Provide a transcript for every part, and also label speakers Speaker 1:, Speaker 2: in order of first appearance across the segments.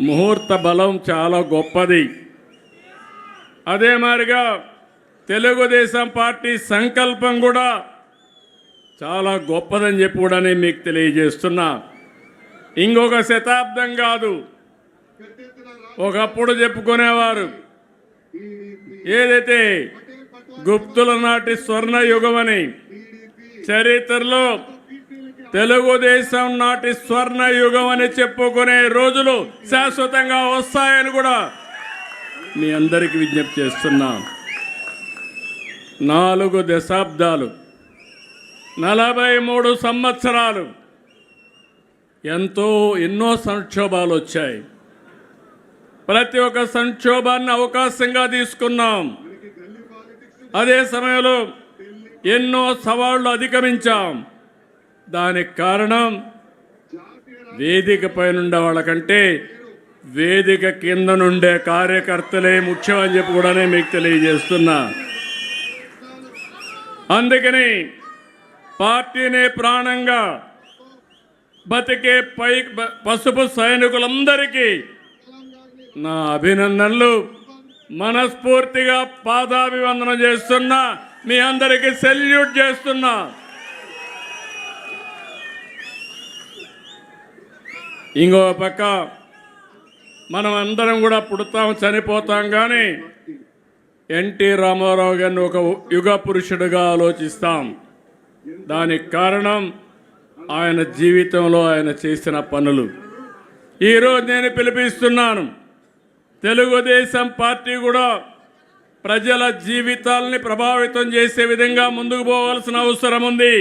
Speaker 1: ముహూర్త బలం చాలా గొప్పది. అదే మాదిరిగా తెలుగుదేశం పార్టీ సంకల్పం కూడా చాలా గొప్పదని చెప్పి కూడా నేను మీకు తెలియజేస్తున్నా. ఇంకొక శతాబ్దం కాదు. ఒకప్పుడు చెప్పుకునేవారు. ఏదైతే గుప్తుల నాటి స్వర్ణ యుగమని చరిత్రలో తెలుగుదేశం నాటి స్వర్ణ యుగం అని చెప్పుకునే రోజులు శాశ్వతంగా వస్తాయని కూడా మీ అందరికీ విజ్ఞప్తి చేస్తున్నాం. నాలుగు దశాబ్దాలు నలభై మూడు సంవత్సరాలు ఎంతో ఎన్నో సంక్షోభాలు వచ్చాయి. ప్రతి ఒక్క సంక్షోభాన్ని అవకాశంగా తీసుకున్నాం. అదే సమయంలో ఎన్నో సవాళ్ళు అధిగమించాం. దానికి కారణం వేదిక పైనుండే వాళ్ళకంటే వేదిక కింద నుండే కార్యకర్తలే ముఖ్యం అని చెప్పి కూడా మీకు తెలియజేస్తున్నా. అందుకని పార్టీని ప్రాణంగా బతికే పై పసుపు సైనికులందరికీ నా అభినందనలు. మనస్ఫూర్తిగా పాదాభివందనం చేస్తున్నా. మీ అందరికీ సెల్యూట్ చేస్తున్నా. ఇంకో పక్క మనం అందరం కూడా పుడతాం చనిపోతాం కానీ ఎన్టీ రామారావు గారిని ఒక యుగ పురుషుడిగా ఆలోచిస్తాం. దానికి కారణం ఆయన జీవితంలో ఆయన చేసిన పనులు. ఈరోజు నేను పిలిపిస్తున్నాను తెలుగుదేశం పార్టీ కూడా ప్రజల జీవితాల్ని ప్రభావితం చేసే విధంగా ముందుకు పోవాల్సిన అవసరం ఉంది.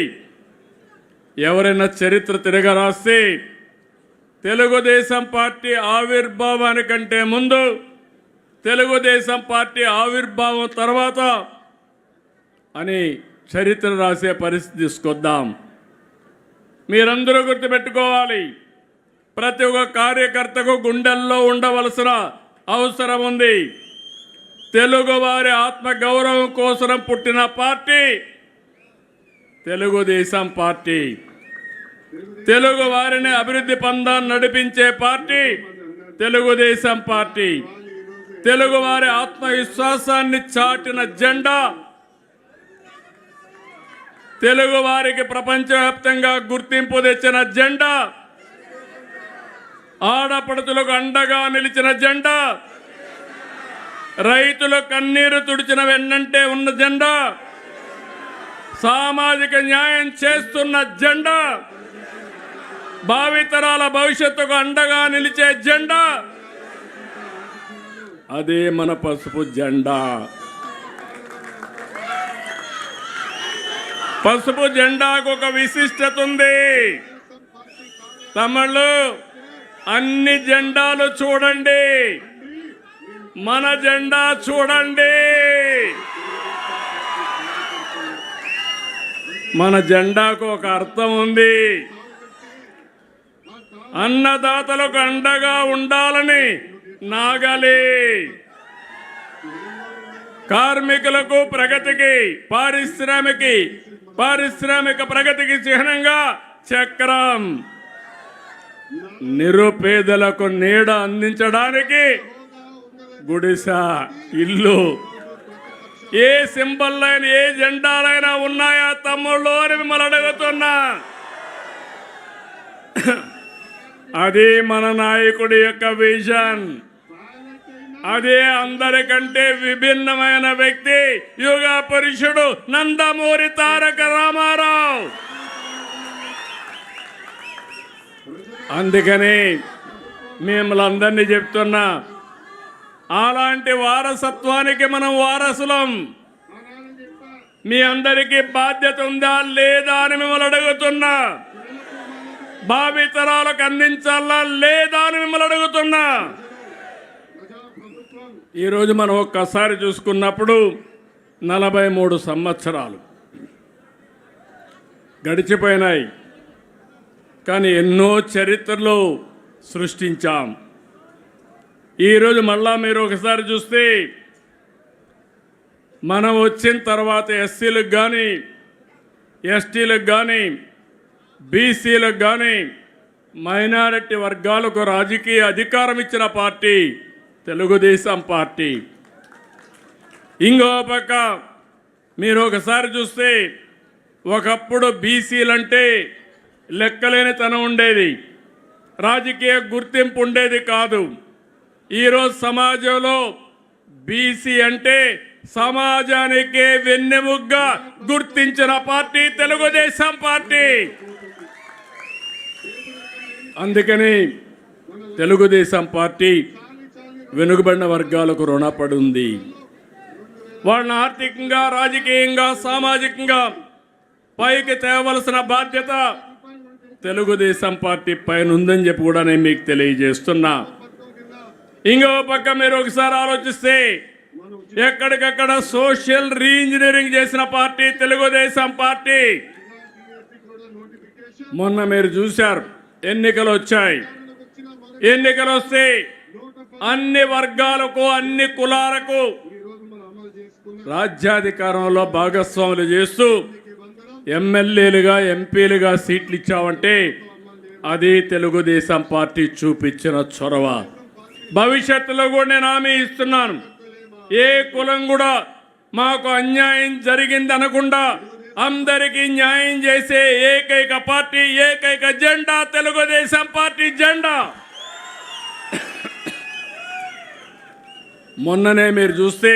Speaker 1: ఎవరైనా చరిత్ర తిరగరాస్తే తెలుగుదేశం పార్టీ ఆవిర్భావానికంటే ముందు తెలుగుదేశం పార్టీ ఆవిర్భావం తర్వాత అని చరిత్ర రాసే పరిస్థితి తీసుకొద్దాం. మీరందరూ గుర్తుపెట్టుకోవాలి ప్రతి ఒక్క కార్యకర్తకు గుండెల్లో ఉండవలసిన అవసరం ఉంది. తెలుగువారి ఆత్మగౌరవం కోసం పుట్టిన పార్టీ తెలుగుదేశం పార్టీ. తెలుగు వారిని అభివృద్ధి పందాన్ని నడిపించే పార్టీ తెలుగుదేశం పార్టీ. తెలుగు వారి ఆత్మవిశ్వాసాన్ని చాటిన జెండా తెలుగు వారికి ప్రపంచవ్యాప్తంగా గుర్తింపు తెచ్చిన జెండా. ఆడపడుతులకు అండగా నిలిచిన జెండా. రైతుల కన్నీరు తుడిచిన వెన్నంటే ఉన్న జెండా. సామాజిక న్యాయం చేస్తున్న జెండా. భావితరాల భవిష్యత్తుకు అండగా నిలిచే జెండా. అదే మన పసుపు జెండా. పసుపు జెండాకు ఒక విశిష్టత ఉంది. తమిళ్ళు అన్ని జెండాలు చూడండి. మన జెండా చూడండి. మన జెండాకు ఒక అర్థం ఉంది. అన్నదాతలకు అండగా ఉండాలని నాగలి. కార్మికులకు ప్రగతికి పారిశ్రామికి పారిశ్రామిక ప్రగతికి చిహ్నంగా చక్రం. నిరుపేదలకు నీడ అందించడానికి గుడిస ఇల్లు. ఏ సింబల్లైనా ఏ జెండాలైనా ఉన్నాయా తమ్ముళ్ళు అని మిమ్మల్ని అడుగుతున్నా. అది మన నాయకుడి యొక్క విజన్ అదే అందరికంటే విభిన్నమైన వ్యక్తి యుగ పురుషుడు నందమూరి తారక రామారావు. అందుకని మిమ్మల్ని చెప్తున్నా అలాంటి వారసత్వానికి మనం వారసులం. మీ అందరికీ బాధ్యత ఉందా లేదా అని మిమ్మల్ని అడుగుతున్నా. భావితరాలకు అందించాలా లేదా అని మిమ్మల్ని అడుగుతున్నా. ఈరోజు మనం ఒక్కసారి చూసుకున్నప్పుడు నలభై మూడు సంవత్సరాలు గడిచిపోయినాయి. కానీ ఎన్నో చరిత్రలు సృష్టించాం. ఈరోజు మళ్ళా మీరు ఒకసారి చూస్తే మనం వచ్చిన తర్వాత ఎస్సీలకు కానీ ఎస్టీలకు కానీ బీసీలకు కానీ మైనారిటీ వర్గాలకు రాజకీయ అధికారం ఇచ్చిన పార్టీ తెలుగుదేశం పార్టీ. ఇంకో పక్క మీరు ఒకసారి చూస్తే ఒకప్పుడు బీసీలంటే లెక్కలేని తనం ఉండేది. రాజకీయ గుర్తింపు ఉండేది కాదు. ఈరోజు సమాజంలో బీసీ అంటే సమాజానికి వెన్నెముగ్గా గుర్తించిన పార్టీ తెలుగుదేశం పార్టీ. అందుకని తెలుగుదేశం పార్టీ వెనుకబడిన వర్గాలకు రుణపడి ఉంది వాళ్ళని ఆర్థికంగా రాజకీయంగా సామాజికంగా పైకి తేవలసిన బాధ్యత తెలుగుదేశం పార్టీ పైన ఉందని చెప్పి కూడా నేను మీకు తెలియజేస్తున్నా. ఇంకో పక్క మీరు ఒకసారి ఆలోచిస్తే ఎక్కడికక్కడ సోషల్ రీఇంజనీరింగ్ చేసిన పార్టీ తెలుగుదేశం పార్టీ. మొన్న మీరు చూశారు ఎన్నికలు వచ్చాయి ఎన్నికలు వస్తే అన్ని వర్గాలకు అన్ని కులాలకు రాజ్యాధికారంలో భాగస్వాములు చేస్తూ ఎమ్మెల్యేలుగా ఎంపీలుగా సీట్లు ఇచ్చామంటే అది తెలుగుదేశం పార్టీ చూపించిన చొరవ. భవిష్యత్తులో కూడా నేను హామీ ఇస్తున్నాను. ఏ కులం కూడా మాకు అన్యాయం జరిగింది అనకుండా అందరికీ న్యాయం చేసే ఏకైక పార్టీ ఏకైక జెండా తెలుగుదేశం పార్టీ జెండా. మొన్ననే మీరు చూస్తే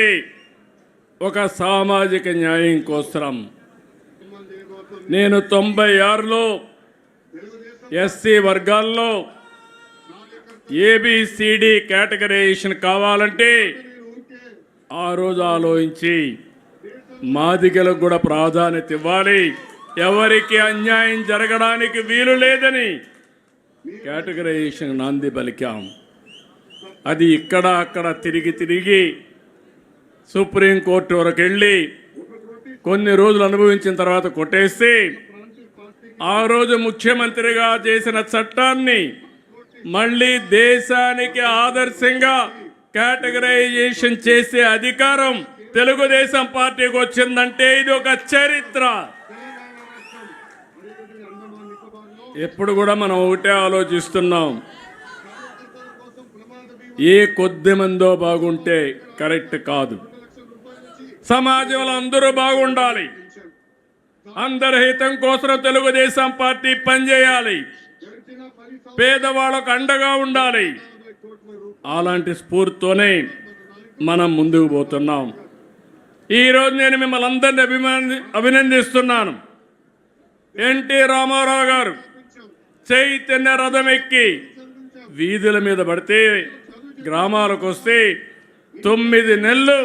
Speaker 1: ఒక సామాజిక న్యాయం కోసం నేను తొంభై ఆరులో ఎస్సీ వర్గాల్లో ఏబిసిడి కేటగరైజేషన్ కావాలంటే ఆ రోజు ఆలోచించి మాదిగలకు కూడా ప్రాధాన్యత ఇవ్వాలి. ఎవరికి అన్యాయం జరగడానికి వీలు లేదని కేటగరైజేషన్ నాంది పలికాం. అది ఇక్కడ అక్కడ తిరిగి తిరిగి సుప్రీంకోర్టు వరకు వెళ్ళి కొన్ని రోజులు అనుభవించిన తర్వాత కొట్టేస్తే ఆ రోజు ముఖ్యమంత్రిగా చేసిన చట్టాన్ని మళ్ళీ దేశానికి ఆదర్శంగా కేటగరైజేషన్ చేసే అధికారం తెలుగుదేశం పార్టీకి వచ్చిందంటే ఇది ఒక చరిత్ర. ఎప్పుడు కూడా మనం ఒకటే ఆలోచిస్తున్నాం. ఏ కొద్ది మందో బాగుంటే కరెక్ట్ కాదు. సమాజంలో అందరూ బాగుండాలి. అందరి హితం కోసం తెలుగుదేశం పార్టీ పనిచేయాలి. పేదవాళ్ళకు అండగా ఉండాలి. అలాంటి స్ఫూర్తితోనే మనం ముందుకు పోతున్నాం. ఈరోజు నేను మిమ్మల్ని అందరినీ అభిమాని అభినందిస్తున్నాను. ఎన్టీ రామారావు గారు చైతన్య రథం ఎక్కి వీధుల మీద పడితే గ్రామాలకు వస్తే తొమ్మిది నెలలు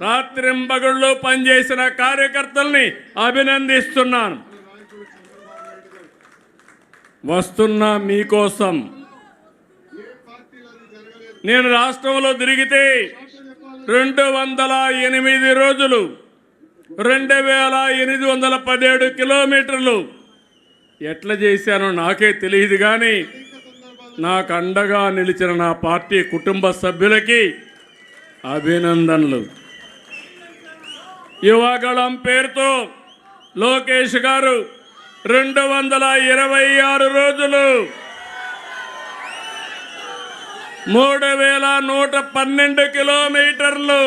Speaker 1: రాత్రింబగళ్ళు పనిచేసిన కార్యకర్తల్ని అభినందిస్తున్నాను. వస్తున్నా మీకోసం నేను రాష్ట్రంలో తిరిగితే రెండు వందల ఎనిమిది రోజులు రెండు వేల ఎనిమిది వందల పదిహేడు కిలోమీటర్లు. ఎట్లా చేశానో నాకే తెలియదు కానీ నాకు అండగా నిలిచిన నా పార్టీ కుటుంబ సభ్యులకి అభినందనలు. యువగళం పేరుతో లోకేష్ గారు రెండు వందల ఇరవై ఆరు రోజులు మూడు వేల నూట పన్నెండు కిలోమీటర్లు.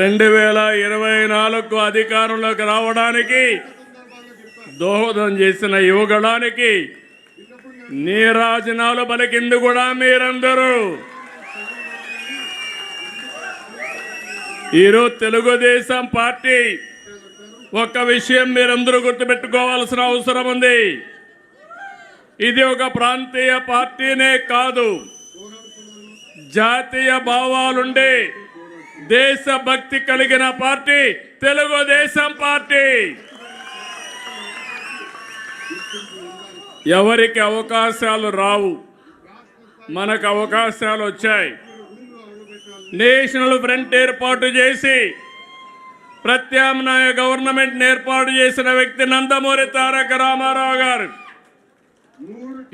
Speaker 1: రెండు వేల ఇరవై నాలుగు అధికారంలోకి రావడానికి దోహదం చేసిన యువగడానికి నీరాజనాలు పలికింది కూడా మీరందరూ. ఈరోజు తెలుగుదేశం పార్టీ ఒక్క విషయం మీరందరూ గుర్తుపెట్టుకోవాల్సిన అవసరం ఉంది. ఇది ఒక ప్రాంతీయ పార్టీనే కాదు. జాతీయ భావాలుండే దేశభక్తి కలిగిన పార్టీ తెలుగుదేశం పార్టీ. ఎవరికి అవకాశాలు రావు మనకు అవకాశాలు వచ్చాయి. నేషనల్ ఫ్రంట్ ఏర్పాటు చేసి ప్రత్యామ్నాయ గవర్నమెంట్ ఏర్పాటు చేసిన వ్యక్తి నందమూరి తారక రామారావు గారు.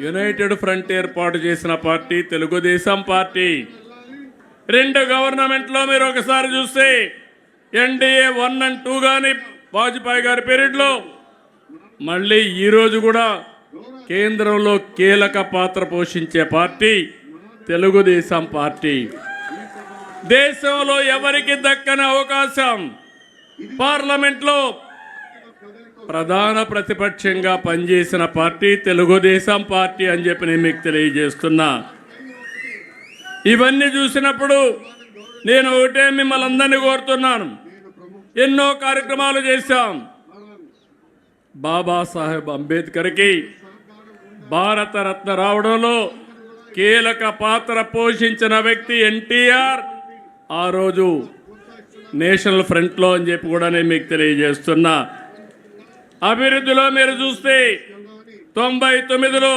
Speaker 1: యునైటెడ్ ఫ్రంట్ ఏర్పాటు చేసిన పార్టీ తెలుగుదేశం పార్టీ. రెండు గవర్నమెంట్లో మీరు ఒకసారి చూస్తే ఎన్డీఏ వన్ అండ్ టూ కానీ వాజ్పేయి గారి పీరియడ్లో మళ్ళీ ఈరోజు కూడా కేంద్రంలో కీలక పాత్ర పోషించే పార్టీ తెలుగుదేశం పార్టీ. దేశంలో ఎవరికి దక్కని అవకాశం? పార్లమెంట్లో ప్రధాన ప్రతిపక్షంగా పనిచేసిన పార్టీ తెలుగుదేశం పార్టీ అని చెప్పి నేను మీకు తెలియజేస్తున్నా. ఇవన్నీ చూసినప్పుడు నేను ఒకటే మిమ్మల్ని అందరినీ కోరుతున్నాను. ఎన్నో కార్యక్రమాలు చేశాం. బాబాసాహెబ్ అంబేద్కర్కి భారతరత్న రావడంలో కీలక పాత్ర పోషించిన వ్యక్తి ఎన్టీఆర్ ఆ రోజు నేషనల్ ఫ్రంట్లో అని చెప్పి కూడా నేను మీకు తెలియజేస్తున్నా. అభివృద్ధిలో మీరు చూస్తే తొంభై తొమ్మిదిలో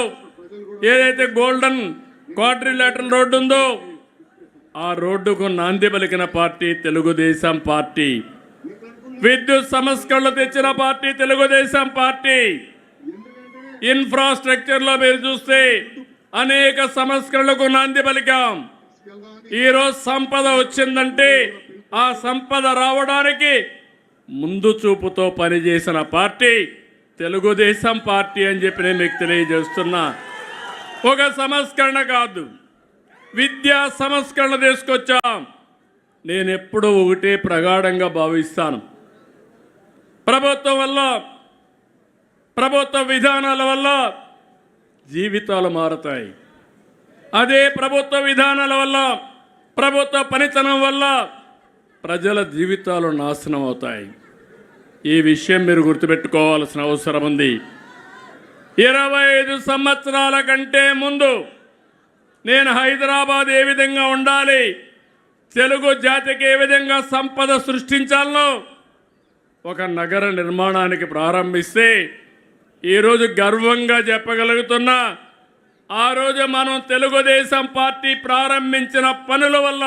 Speaker 1: ఏదైతే గోల్డెన్ క్వాడ్రిలేటరల్ రోడ్డు ఉందో ఆ రోడ్డుకు నాంది పలికిన పార్టీ తెలుగుదేశం పార్టీ. విద్యుత్ సంస్కరణలు తెచ్చిన పార్టీ తెలుగుదేశం పార్టీ. ఇన్ఫ్రాస్ట్రక్చర్లో మీరు చూస్తే అనేక సంస్కరణలకు నాంది పలికాం. ఈరోజు సంపద వచ్చిందంటే ఆ సంపద రావడానికి ముందు చూపుతో పనిచేసిన పార్టీ తెలుగుదేశం పార్టీ అని చెప్పి నేను మీకు తెలియజేస్తున్నా. ఒక సంస్కరణ కాదు విద్యా సంస్కరణ తీసుకొచ్చాం. నేను ఎప్పుడూ ఒకటే ప్రగాఢంగా భావిస్తాను. ప్రభుత్వం వల్ల ప్రభుత్వ విధానాల వల్ల జీవితాలు మారుతాయి. అదే ప్రభుత్వ విధానాల వల్ల ప్రభుత్వ పనితనం వల్ల ప్రజల జీవితాలు నాశనం అవుతాయి. ఈ విషయం మీరు గుర్తుపెట్టుకోవాల్సిన అవసరం ఉంది. ఇరవై ఐదు సంవత్సరాల కంటే ముందు నేను హైదరాబాద్ ఏ విధంగా ఉండాలి తెలుగు జాతికి ఏ విధంగా సంపద సృష్టించాలనో ఒక నగర నిర్మాణానికి ప్రారంభిస్తే ఈరోజు గర్వంగా చెప్పగలుగుతున్నా ఆ రోజు మనం తెలుగుదేశం పార్టీ ప్రారంభించిన పనుల వల్ల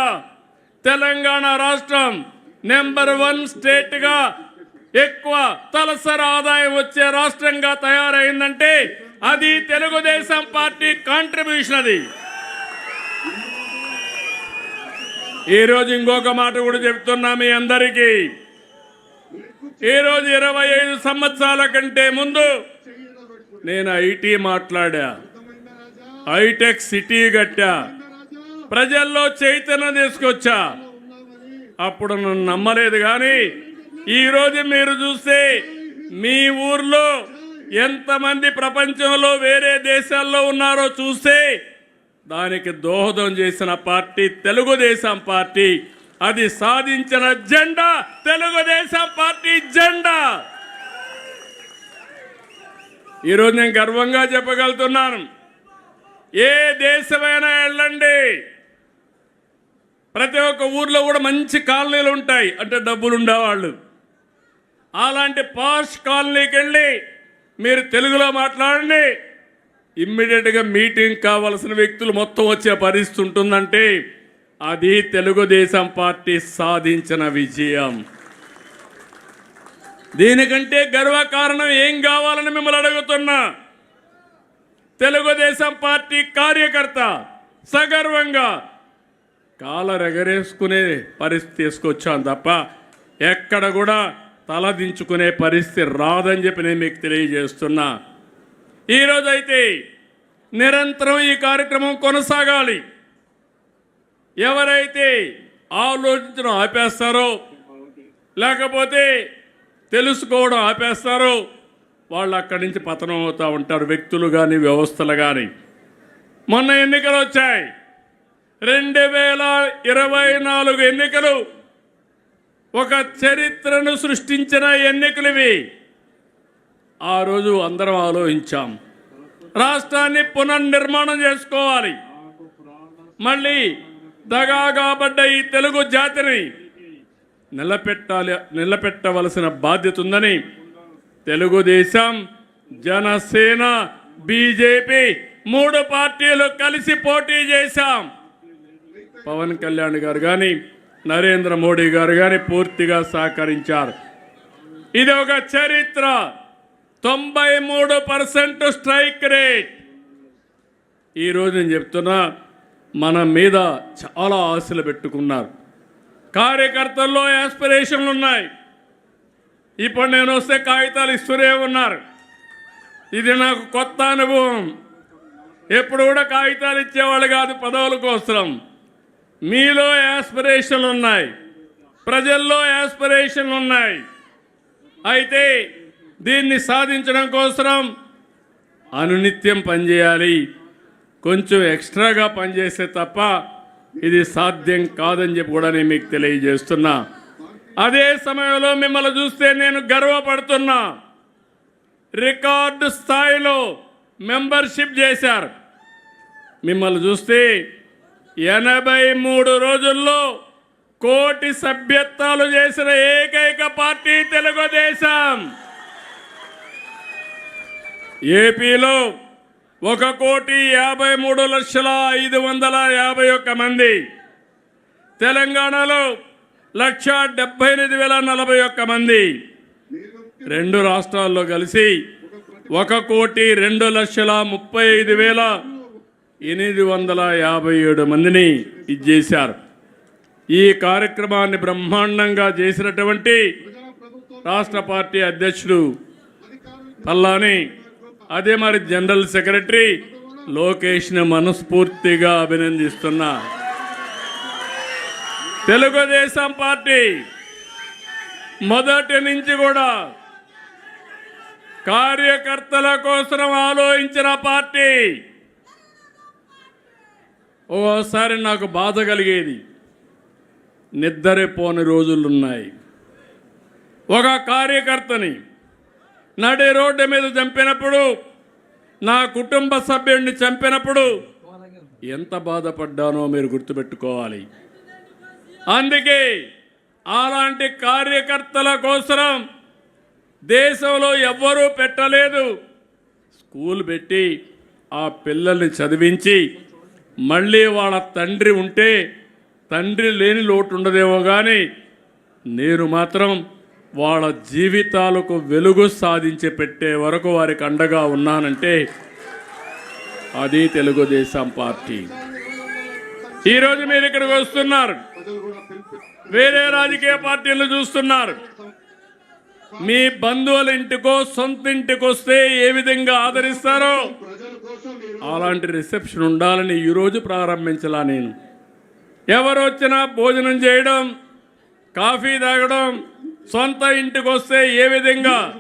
Speaker 1: తెలంగాణ రాష్ట్రం నెంబర్ వన్ స్టేట్గా ఎక్కువ తలసరి ఆదాయం వచ్చే రాష్ట్రంగా తయారైందంటే అది తెలుగుదేశం పార్టీ కాంట్రిబ్యూషన్ అది. ఈరోజు ఇంకొక మాట కూడా చెప్తున్నా మీ అందరికీ. ఈరోజు ఇరవై ఐదు సంవత్సరాల కంటే ముందు నేను ఐటీ మాట్లాడా. హైటెక్ సిటీ కట్టా. ప్రజల్లో చైతన్యం తీసుకొచ్చా? అప్పుడు నన్ను నమ్మలేదు కానీ ఈరోజు మీరు చూస్తే మీ ఊర్లో ఎంతమంది ప్రపంచంలో వేరే దేశాల్లో ఉన్నారో చూస్తే దానికి దోహదం చేసిన పార్టీ తెలుగుదేశం పార్టీ. అది సాధించిన జెండా తెలుగుదేశం పార్టీ జెండా. ఈరోజు నేను గర్వంగా చెప్పగలుగుతున్నాను. ఏ దేశమైనా వెళ్ళండి. ప్రతి ఒక్క ఊర్లో కూడా మంచి కాలనీలు ఉంటాయి. అంటే డబ్బులు ఉండేవాళ్ళు. అలాంటి పాష్ కాలనీకి వెళ్ళి మీరు తెలుగులో మాట్లాడండి. ఇమ్మీడియట్గా మీటింగ్ కావలసిన వ్యక్తులు మొత్తం వచ్చే పరిస్థితి ఉంటుందంటే అది తెలుగుదేశం పార్టీ సాధించిన విజయం. దీనికంటే గర్వకారణం ఏం కావాలని మిమ్మల్ని అడుగుతున్నా. తెలుగుదేశం పార్టీ కార్యకర్త సగర్వంగా కాలరెగరేసుకునే పరిస్థితి తీసుకొచ్చాం తప్ప ఎక్కడ కూడా తలదించుకునే పరిస్థితి రాదని చెప్పి నేను మీకు తెలియజేస్తున్నా. ఈరోజైతే నిరంతరం ఈ కార్యక్రమం కొనసాగాలి. ఎవరైతే ఆలోచించడం ఆపేస్తారో లేకపోతే తెలుసుకోవడం ఆపేస్తారో వాళ్ళు అక్కడి నుంచి పతనం అవుతూ ఉంటారు వ్యక్తులు కానీ వ్యవస్థలు కానీ మొన్న ఎన్నికలు వచ్చాయి. రెండు వేల ఇరవై నాలుగు ఎన్నికలు ఒక చరిత్రను సృష్టించిన ఎన్నికలు ఇవి ఆ రోజు అందరం ఆలోచించాం. రాష్ట్రాన్ని పునర్నిర్మాణం చేసుకోవాలి. మళ్ళీ దగా కాబడ్డ ఈ తెలుగు జాతిని నిలబెట్టాలి నిలబెట్టవలసిన బాధ్యత ఉందని తెలుగుదేశం జనసేన బీజేపీ మూడు పార్టీలు కలిసి పోటీ చేశాం. పవన్ కళ్యాణ్ గారు కానీ నరేంద్ర మోడీ గారు కానీ పూర్తిగా సహకరించారు. ఇది ఒక చరిత్ర. తొంభై మూడు పర్సెంట్ స్ట్రైక్ రేట్. ఈరోజు నేను చెప్తున్నా మన మీద చాలా ఆశలు పెట్టుకున్నారు. కార్యకర్తల్లో యాస్పిరేషన్లు ఉన్నాయి. ఇప్పుడు నేను వస్తే కాగితాలు ఇస్తూనే ఉన్నారు. ఇది నాకు కొత్త అనుభవం. ఎప్పుడు కూడా కాగితాలు ఇచ్చేవాళ్ళు కాదు పదవుల కోసం. మీలో యాస్పిరేషన్లు ఉన్నాయి. ప్రజల్లో యాస్పిరేషన్లు ఉన్నాయి. అయితే దీన్ని సాధించడం కోసం అనునిత్యం పనిచేయాలి. కొంచెం ఎక్స్ట్రాగా పనిచేస్తే తప్ప ఇది సాధ్యం కాదని చెప్పి కూడా నేను మీకు తెలియజేస్తున్నా. అదే సమయంలో మిమ్మల్ని చూస్తే నేను గర్వపడుతున్నా. రికార్డు స్థాయిలో మెంబర్షిప్ చేశారు. మిమ్మల్ని చూస్తే ఎనభై మూడు రోజుల్లో కోటి సభ్యత్వాలు చేసిన ఏకైక పార్టీ తెలుగుదేశం. ఏపీలో ఒక కోటి యాభై మూడు లక్షల ఐదు వందల యాభై ఒక్క మంది. తెలంగాణలో లక్ష డెబ్బై ఎనిమిది వేల నలభై ఒక్క మంది. రెండు రాష్ట్రాల్లో కలిసి ఒక కోటి రెండు లక్షల ముప్పై ఐదు వేల ఎనిమిది వందల యాభై ఏడు మందిని ఇచ్చేశారు ఈ కార్యక్రమాన్ని బ్రహ్మాండంగా చేసినటువంటి రాష్ట్ర పార్టీ అధ్యక్షుడు పల్లాని అదే మరి జనరల్ సెక్రటరీ లోకేష్ని మనస్ఫూర్తిగా అభినందిస్తున్నా. తెలుగుదేశం పార్టీ మొదటి నుంచి కూడా కార్యకర్తల కోసం ఆలోచించిన పార్టీ. ఓసారి నాకు బాధ కలిగేది. నిద్రపోని రోజులున్నాయి. ఒక కార్యకర్తని నడి రోడ్డు మీద చంపినప్పుడు నా కుటుంబ సభ్యుడిని చంపినప్పుడు ఎంత బాధపడ్డానో మీరు గుర్తుపెట్టుకోవాలి. అందుకే అలాంటి కార్యకర్తల కోసం దేశంలో ఎవ్వరూ పెట్టలేదు. స్కూల్ పెట్టి ఆ పిల్లల్ని చదివించి మళ్ళీ వాళ్ళ తండ్రి ఉంటే తండ్రి లేని లోటు ఉండదేమో కానీ నేను మాత్రం వాళ్ళ జీవితాలకు వెలుగు సాధించి పెట్టే వరకు వారికి అండగా ఉన్నానంటే అది తెలుగుదేశం పార్టీ. ఈరోజు మీరు ఇక్కడికి వస్తున్నారు. వేరే రాజకీయ పార్టీలు చూస్తున్నారు. మీ బంధువుల ఇంటికో సొంత ఇంటికి వస్తే ఏ విధంగా ఆదరిస్తారో అలాంటి రిసెప్షన్ ఉండాలని ఈరోజు ప్రారంభించలా నేను. ఎవరు వచ్చినా భోజనం చేయడం కాఫీ తాగడం సొంత ఇంటికి వస్తే ఏ విధంగా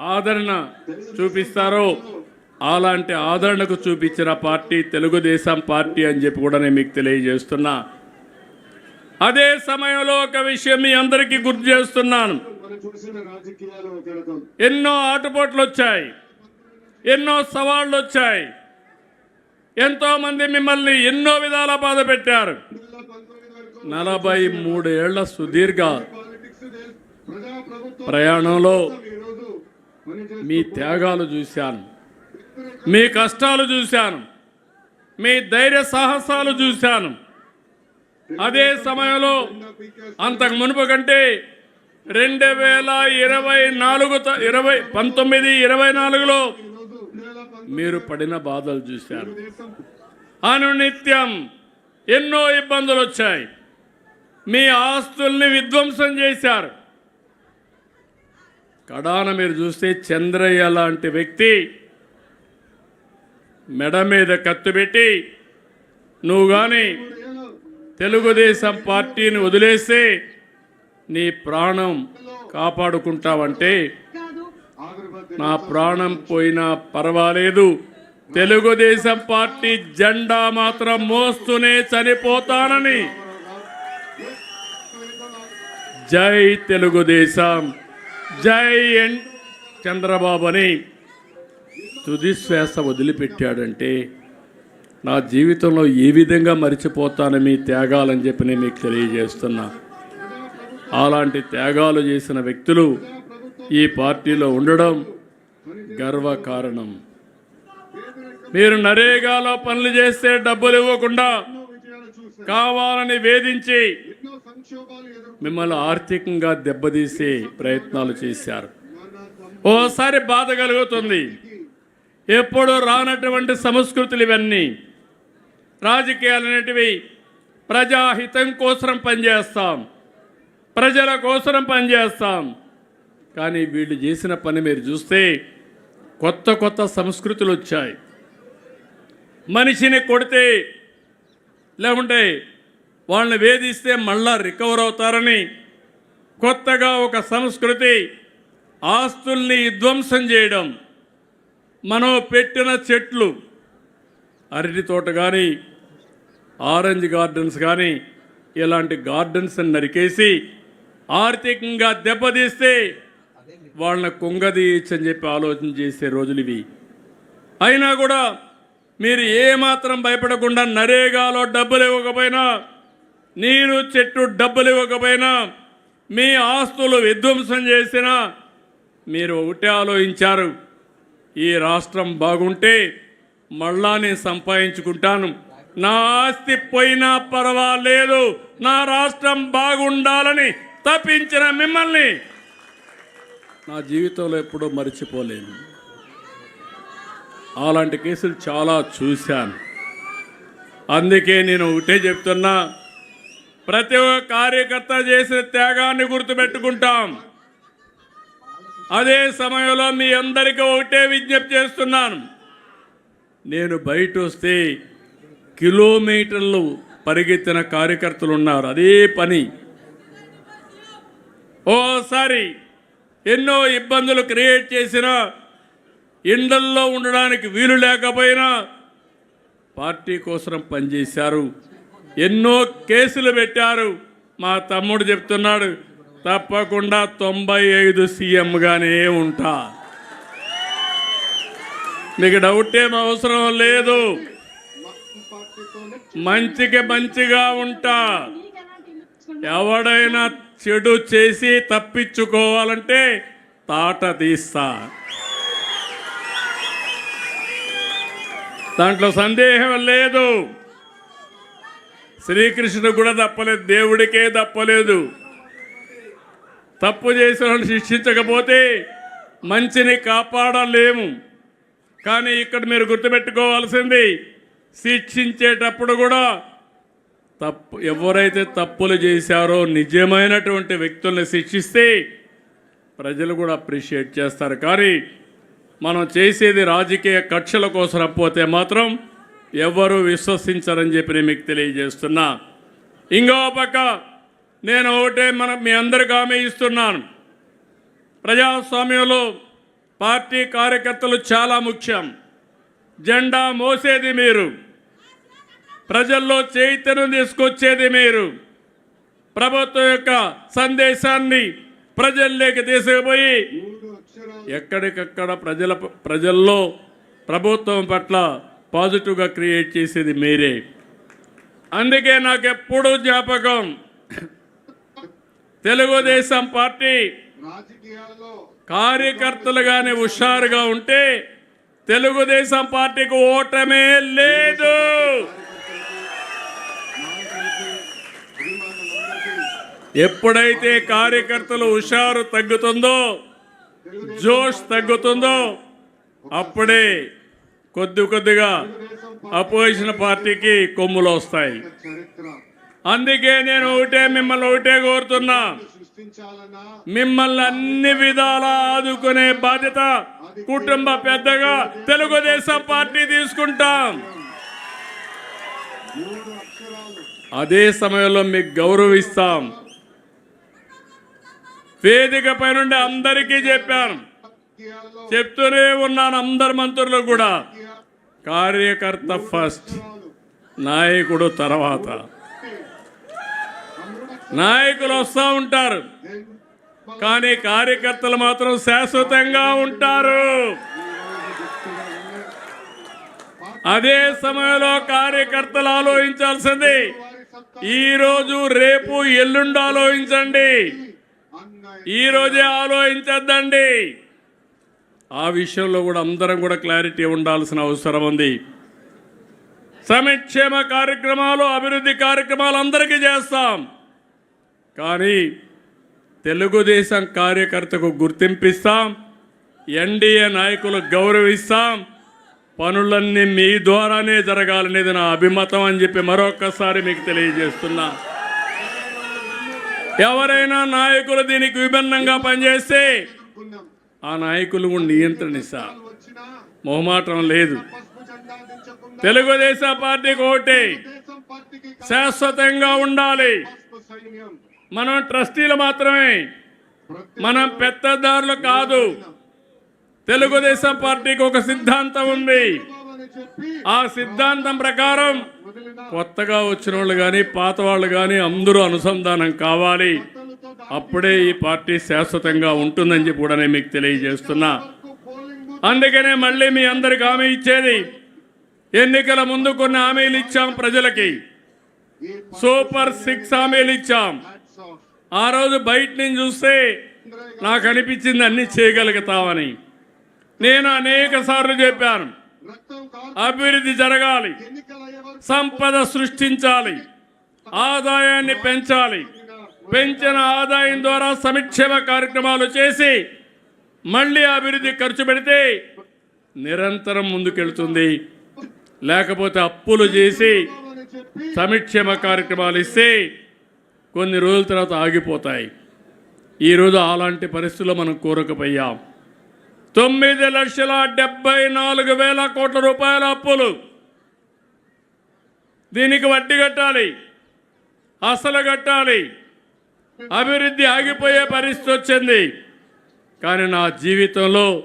Speaker 1: ఆదరణ చూపిస్తారో అలాంటి ఆదరణకు చూపించిన పార్టీ తెలుగుదేశం పార్టీ అని చెప్పి కూడా నేను మీకు తెలియజేస్తున్నా. అదే సమయంలో ఒక విషయం మీ అందరికీ గుర్తు చేస్తున్నాను. ఎన్నో ఆటుపోట్లు వచ్చాయి. ఎన్నో సవాళ్ళు వచ్చాయి. ఎంతోమంది మిమ్మల్ని ఎన్నో విధాల బాధ పెట్టారు. నలభై మూడేళ్ళ సుదీర్ఘ ప్రయాణంలో మీ త్యాగాలు చూశాను. మీ కష్టాలు చూశాను. మీ ధైర్య సాహసాలు చూశాను. అదే సమయంలో అంతకు మునుపు కంటే రెండు వేల ఇరవై నాలుగు ఇరవై పంతొమ్మిది ఇరవై నాలుగులో మీరు పడిన బాధలు చూశారు అనునిత్యం ఎన్నో ఇబ్బందులు వచ్చాయి. మీ ఆస్తుల్ని విధ్వంసం చేశారు. కడాన మీరు చూస్తే చంద్రయ్య లాంటి వ్యక్తి మెడ మీద కత్తి పెట్టి నువ్వు కానీ తెలుగుదేశం పార్టీని వదిలేస్తే నీ ప్రాణం కాపాడుకుంటావంటే నా ప్రాణం పోయినా పర్వాలేదు. తెలుగుదేశం పార్టీ జెండా మాత్రం మోస్తూనే చనిపోతానని. జై తెలుగుదేశం. జై ఎన్ చంద్రబాబు అని తుదిశ్వాస వదిలిపెట్టాడంటే నా జీవితంలో ఏ విధంగా మరిచిపోతాను మీ త్యాగాలని చెప్పి నేను మీకు తెలియజేస్తున్నా. అలాంటి త్యాగాలు చేసిన వ్యక్తులు ఈ పార్టీలో ఉండడం గర్వకారణం. మీరు నరేగాలో పనులు చేస్తే డబ్బులు ఇవ్వకుండా కావాలని వేధించి మిమ్మల్ని ఆర్థికంగా దెబ్బతీసే ప్రయత్నాలు చేశారు. ఓసారి బాధ కలుగుతుంది. ఎప్పుడూ రానటువంటి సంస్కృతులు ఇవన్నీ రాజకీయాలు అనేటివి ప్రజాహితం కోసం పనిచేస్తాం ప్రజల కోసం పనిచేస్తాం. కానీ వీళ్ళు చేసిన పని మీరు చూస్తే కొత్త కొత్త సంస్కృతులు వచ్చాయి. మనిషిని కొడితే లేకుంటే వాళ్ళని వేధిస్తే మళ్ళా రికవర్ అవుతారని కొత్తగా ఒక సంస్కృతి ఆస్తుల్ని విధ్వంసం చేయడం మనం పెట్టిన చెట్లు అరటి తోట కానీ ఆరెంజ్ గార్డెన్స్ కానీ ఇలాంటి గార్డెన్స్ నరికేసి ఆర్థికంగా దెబ్బతీస్తే వాళ్ళని కుంగదీయచ్చని చెప్పి ఆలోచన చేసే రోజులు ఇవి. అయినా కూడా మీరు ఏమాత్రం భయపడకుండా నరేగాలో డబ్బులు ఇవ్వకపోయినా నీరు చెట్టు డబ్బులు ఇవ్వకపోయినా మీ ఆస్తులు విధ్వంసం చేసినా మీరు ఒకటే ఆలోచించారు. ఈ రాష్ట్రం బాగుంటే మళ్ళా నేను సంపాదించుకుంటాను. నా ఆస్తి పోయినా పర్వాలేదు. నా రాష్ట్రం బాగుండాలని తప్పించిన మిమ్మల్ని నా జీవితంలో ఎప్పుడూ మర్చిపోలేను. అలాంటి కేసులు చాలా చూశాను. అందుకే నేను ఒకటే చెప్తున్నా ప్రతి ఒక్క కార్యకర్త చేసిన త్యాగాన్ని గుర్తుపెట్టుకుంటాం. అదే సమయంలో మీ అందరికీ ఒకటే విజ్ఞప్తి చేస్తున్నాను. నేను బయట వస్తే కిలోమీటర్లు పరిగెత్తిన కార్యకర్తలు ఉన్నారు. అదే పని. ఓసారి ఎన్నో ఇబ్బందులు క్రియేట్ చేసిన ఇండల్లో ఉండడానికి వీలు లేకపోయినా పార్టీ కోసం పనిచేశారు. ఎన్నో కేసులు పెట్టారు. మా తమ్ముడు చెప్తున్నాడు తప్పకుండా తొంభై ఐదు సీఎంగానే ఉంటా. మీకు డౌట్ ఏం అవసరం లేదు. మంచికి మంచిగా ఉంటా. ఎవడైనా చెడు చేసి తప్పించుకోవాలంటే తాట తీస్తా. దాంట్లో సందేహం లేదు. శ్రీకృష్ణుడు కూడా తప్పలేదు దేవుడికే తప్పలేదు. తప్పు చేసిన వాళ్ళు శిక్షించకపోతే మంచిని కాపాడలేము. కానీ ఇక్కడ మీరు గుర్తుపెట్టుకోవాల్సింది శిక్షించేటప్పుడు కూడా తప్పు ఎవరైతే తప్పులు చేశారో నిజమైనటువంటి వ్యక్తుల్ని శిక్షిస్తే ప్రజలు కూడా అప్రిషియేట్ చేస్తారు. కానీ మనం చేసేది రాజకీయ కక్షల కోసం పోతే మాత్రం ఎవరు విశ్వసించరని చెప్పి నేను మీకు తెలియజేస్తున్నా. ఇంకో పక్క నేను ఒకటే మన మీ అందరికి హామీ ఇస్తున్నాను. ప్రజాస్వామ్యంలో పార్టీ కార్యకర్తలు చాలా ముఖ్యం. జెండా మోసేది మీరు. ప్రజల్లో చైతన్యం తీసుకొచ్చేది మీరు. ప్రభుత్వం యొక్క సందేశాన్ని ప్రజల్లోకి తీసుకుపోయి ఎక్కడికక్కడ ప్రజల ప్రజల్లో ప్రభుత్వం పట్ల పాజిటివ్గా క్రియేట్ చేసేది మీరే. అందుకే నాకు ఎప్పుడూ జ్ఞాపకం తెలుగుదేశం పార్టీ
Speaker 2: కార్యకర్తలు
Speaker 1: కానీ హుషారుగా ఉంటే తెలుగుదేశం పార్టీకి ఓటమే లేదు. ఎప్పుడైతే కార్యకర్తలు హుషారు తగ్గుతుందో జోష్ తగ్గుతుందో అప్పుడే కొద్ది కొద్దిగా అపోజిషన్ పార్టీకి కొమ్ములు వస్తాయి. అందుకే నేను ఒకటే మిమ్మల్ని ఒకటే కోరుతున్నా. మిమ్మల్ని అన్ని విధాలా ఆదుకునే బాధ్యత కుటుంబ పెద్దగా తెలుగుదేశం పార్టీ తీసుకుంటాం. అదే సమయంలో మీకు గౌరవిస్తాం. వేదిక పైనుండి అందరికీ చెప్పాను. చెప్తూనే ఉన్నాను అందరు మంత్రులు కూడా. కార్యకర్త ఫస్ట్ నాయకుడు తర్వాత. నాయకులు వస్తూ ఉంటారు. కానీ కార్యకర్తలు మాత్రం శాశ్వతంగా ఉంటారు. అదే సమయంలో కార్యకర్తలు ఆలోచించాల్సింది ఈరోజు రేపు ఎల్లుండి ఆలోచించండి. ఈరోజే ఆలోచించద్దండి. ఆ విషయంలో కూడా అందరం కూడా క్లారిటీ ఉండాల్సిన అవసరం ఉంది. సంక్షేమ కార్యక్రమాలు అభివృద్ధి కార్యక్రమాలు అందరికీ చేస్తాం. కానీ తెలుగుదేశం కార్యకర్తకు గుర్తింపిస్తాం ఎన్డీఏ నాయకులు గౌరవిస్తాం పనులన్నీ మీ ద్వారానే జరగాలనేది నా అభిమతం అని చెప్పి మరొకసారి మీకు తెలియజేస్తున్నా. ఎవరైనా నాయకులు దీనికి విభిన్నంగా పనిచేస్తే ఆ నాయకులు కూడా నియంత్రణ ఇస్తారు మొహమాటం లేదు. తెలుగుదేశం పార్టీకి ఒకటి శాశ్వతంగా ఉండాలి. మనం ట్రస్టీలు మాత్రమే. మనం పెద్దదారులు కాదు. తెలుగుదేశం పార్టీకి ఒక సిద్ధాంతం ఉంది. ఆ సిద్ధాంతం ప్రకారం కొత్తగా వచ్చిన వాళ్ళు కానీ పాత వాళ్ళు కానీ అందరూ అనుసంధానం కావాలి. అప్పుడే ఈ పార్టీ శాశ్వతంగా ఉంటుందని చెప్పి కూడా నేను మీకు తెలియజేస్తున్నా. అందుకనే మళ్ళీ మీ అందరికి హామీ ఇచ్చేది ఎన్నికల ముందు కొన్ని హామీలు ఇచ్చాం ప్రజలకి. సూపర్ సిక్స్ హామీలు ఇచ్చాం. ఆ రోజు బయట నుంచి చూస్తే నాకు అనిపించింది అన్ని చేయగలుగుతామని. నేను అనేక సార్లు చెప్పాను. అభివృద్ధి జరగాలి. సంపద సృష్టించాలి. ఆదాయాన్ని పెంచాలి. పెంచిన ఆదాయం ద్వారా సంక్షేమ కార్యక్రమాలు చేసి మళ్ళీ అభివృద్ధి ఖర్చు పెడితే నిరంతరం ముందుకెళ్తుంది. లేకపోతే అప్పులు చేసి సంక్షేమ కార్యక్రమాలు ఇస్తే కొన్ని రోజుల తర్వాత ఆగిపోతాయి. ఈరోజు అలాంటి పరిస్థితుల్లో మనం కోరకపోయాం. తొమ్మిది లక్షల డెబ్బై నాలుగు వేల కోట్ల రూపాయల అప్పులు. దీనికి వడ్డీ కట్టాలి. అసలు కట్టాలి. అభివృద్ధి ఆగిపోయే పరిస్థితి వచ్చింది. కానీ నా జీవితంలో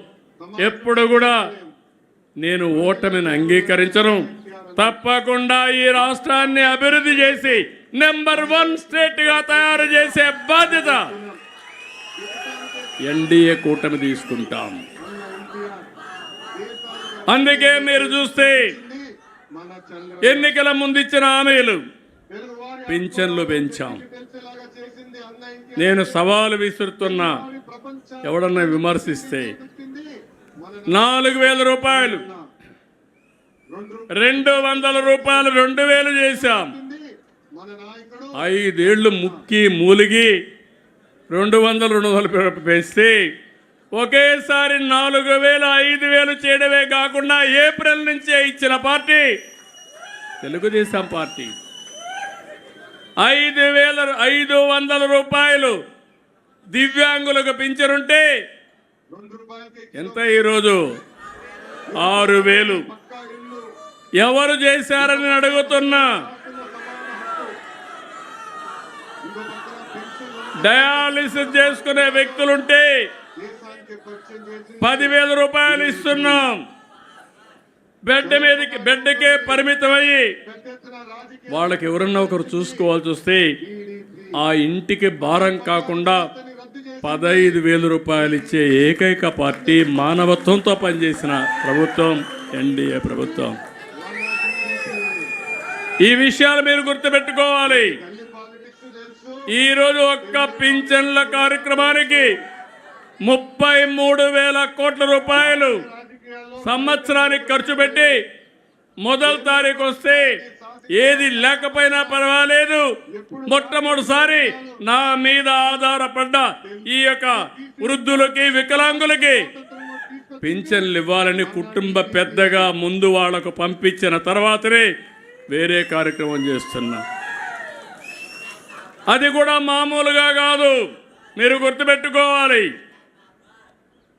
Speaker 1: ఎప్పుడు కూడా నేను ఓటమిని అంగీకరించను. తప్పకుండా ఈ రాష్ట్రాన్ని అభివృద్ధి చేసి నెంబర్ వన్ స్టేట్గా తయారు చేసే బాధ్యత ఎన్డీఏ కూటమి తీసుకుంటాం. అందుకే మీరు చూస్తే ఎన్నికల ముందు ఇచ్చిన హామీలు పింఛన్లు పెంచాం. నేను సవాలు విసురుతున్నా. ఎవడన్నా విమర్శిస్తే. నాలుగు వేల రూపాయలు.
Speaker 2: రెండు
Speaker 1: వందల రూపాయలు రెండు వేలు చేశాం. ఐదేళ్ళు ముక్కి మూలిగి రెండు వందలు రెండు వందలు పెంచితే ఒకేసారి నాలుగు వేలు ఐదు వేలు చేయడమే కాకుండా ఏప్రిల్ నుంచే ఇచ్చిన పార్టీ తెలుగుదేశం పార్టీ. ఐదు వేల ఐదు వందల రూపాయలు దివ్యాంగులకు పింఛనుంటే ఎంత ఈరోజు? ఆరు వేలు. ఎవరు చేశారని అడుగుతున్నా. డయాలిసిస్ చేసుకునే వ్యక్తులుంటే పదివేల రూపాయలు ఇస్తున్నాం. బెడ్ మీదకి బెడ్కే పరిమితమయ్యి
Speaker 2: అయ్యి
Speaker 1: వాళ్ళకి ఎవరన్నా ఒకరు చూసుకోవాల్సి వస్తే ఆ ఇంటికి భారం కాకుండా పదహైదు వేల రూపాయలు ఇచ్చే ఏకైక పార్టీ మానవత్వంతో పనిచేసిన ప్రభుత్వం ఎన్డీఏ ప్రభుత్వం. ఈ విషయాలు మీరు గుర్తుపెట్టుకోవాలి. ఈరోజు ఒక్క పింఛన్ల కార్యక్రమానికి ముప్పై మూడు వేల కోట్ల రూపాయలు సంవత్సరానికి ఖర్చు పెట్టి మొదటి తారీఖు వస్తే ఏది లేకపోయినా పర్వాలేదు. మొట్టమొదటిసారి నా మీద ఆధారపడ్డ ఈ యొక్క వృద్ధులకి వికలాంగులకి పింఛన్లు ఇవ్వాలని కుటుంబ పెద్దగా ముందు వాళ్ళకు పంపించిన తర్వాతనే వేరే కార్యక్రమం చేస్తున్నా. అది కూడా మామూలుగా కాదు. మీరు గుర్తుపెట్టుకోవాలి.